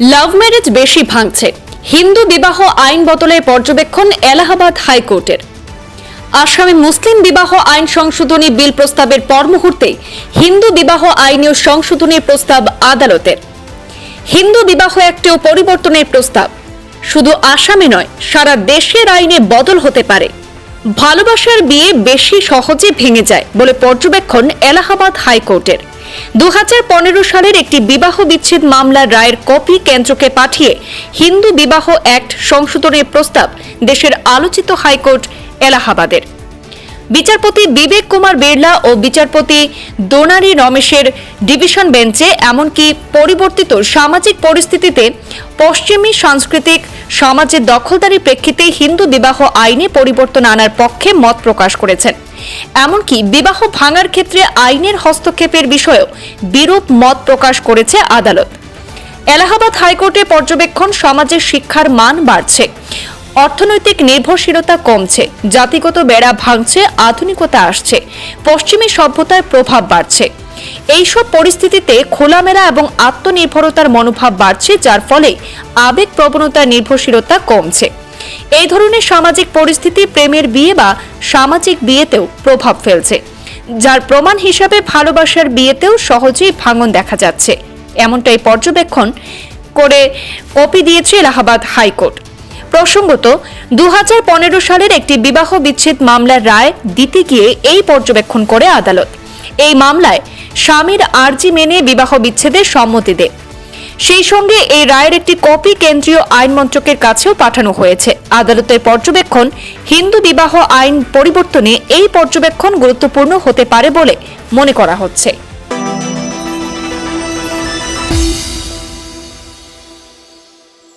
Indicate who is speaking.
Speaker 1: Love marriage বেশি ভাঙছে। হিন্দু বিবাহ আইন বদলের পর্যবেক্ষণ এলাহাবাদ হাইকোর্টের। আসামে মুসলিম বিবাহ আইন সংশোধনী বিল প্রস্তাবের পর মুহূর্তে হিন্দু বিবাহ আইনীয় সংশোধনীর প্রস্তাব আদালতের। হিন্দু বিবাহ একটিও পরিবর্তনের প্রস্তাব। শুধু আসামে নয়, সারা দেশের আইনে বদল হতে পারে। ভালোবাসার বিয়ে বেশি সহজে ভেঙে যায় বলে পর্যবেক্ষণ এলাহাবাদ হাইকোর্টের। দুহাজার পনেরো সালের একটি বিবাহ বিচ্ছেদ মামলার রায়ের কপি কেন্দ্রকে পাঠিয়ে হিন্দু বিবাহ অ্যাক্ট সংশোধনের প্রস্তাব দেশের আলোচিত হাইকোর্ট এলাহাবাদের। বিচারপতি বিবেক কুমার বিড়লা ও বিচারপতি দোনারি রমেশের ডিভিশন বেঞ্চে এমনকি পরিবর্তিত সামাজিক পরিস্থিতিতে পশ্চিমী সাংস্কৃতিক সমাজের দখলদারি প্রেক্ষিতে হিন্দু বিবাহ আইনে পরিবর্তন আনার পক্ষে মত প্রকাশ করেছেন। এমনকি বিবাহ ভাঙার ক্ষেত্রে আইনের হস্তক্ষেপের বিষয়েও বিরূপ মত প্রকাশ করেছে আদালত। এলাহাবাদ হাইকোর্টে পর্যবেক্ষণ সমাজের শিক্ষার মান বাড়ছে। অর্থনৈতিক নির্ভরশীলতা কমছে। জাতিগত বেড়া ভাঙছে, আধুনিকতা আসছে। পশ্চিমী সভ্যতার প্রভাব বাড়ছে। এইসব পরিস্থিতিতে খোলামেলা এবং আত্মনির্ভরতার মনোভাব বাড়ছে, যার ফলে আবেগ প্রবণতার নির্ভরশীলতা কমছে। এই ধরনের সামাজিক পরিস্থিতি প্রেমের বিয়ে বা সামাজিক বিয়েতেও প্রভাব ফেলছে, যার প্রমাণ হিসাবে ভালোবাসার বিয়েতেও সহজেই ভাঙন দেখা যাচ্ছে। এমনটাই পর্যবেক্ষণ করে কপি দিয়েছে এলাহাবাদ হাইকোর্ট। প্রসঙ্গত দু হাজার পনেরো সালের একটি বিবাহ বিচ্ছেদ মামলার রায় দিতে গিয়ে এই পর্যবেক্ষণ করে আদালত। এই মামলায় স্বামীর আর্জি মেনে বিবাহ বিচ্ছেদে সম্মতি দেয়। সেই সঙ্গে এই রায়ের একটি কপি কেন্দ্রীয় আইন মন্ত্রকের কাছেও পাঠানো হয়েছে। আদালতের পর্যবেক্ষণ, হিন্দু বিবাহ আইন পরিবর্তনে এই পর্যবেক্ষণ গুরুত্বপূর্ণ হতে পারে বলে মনে করা হচ্ছে।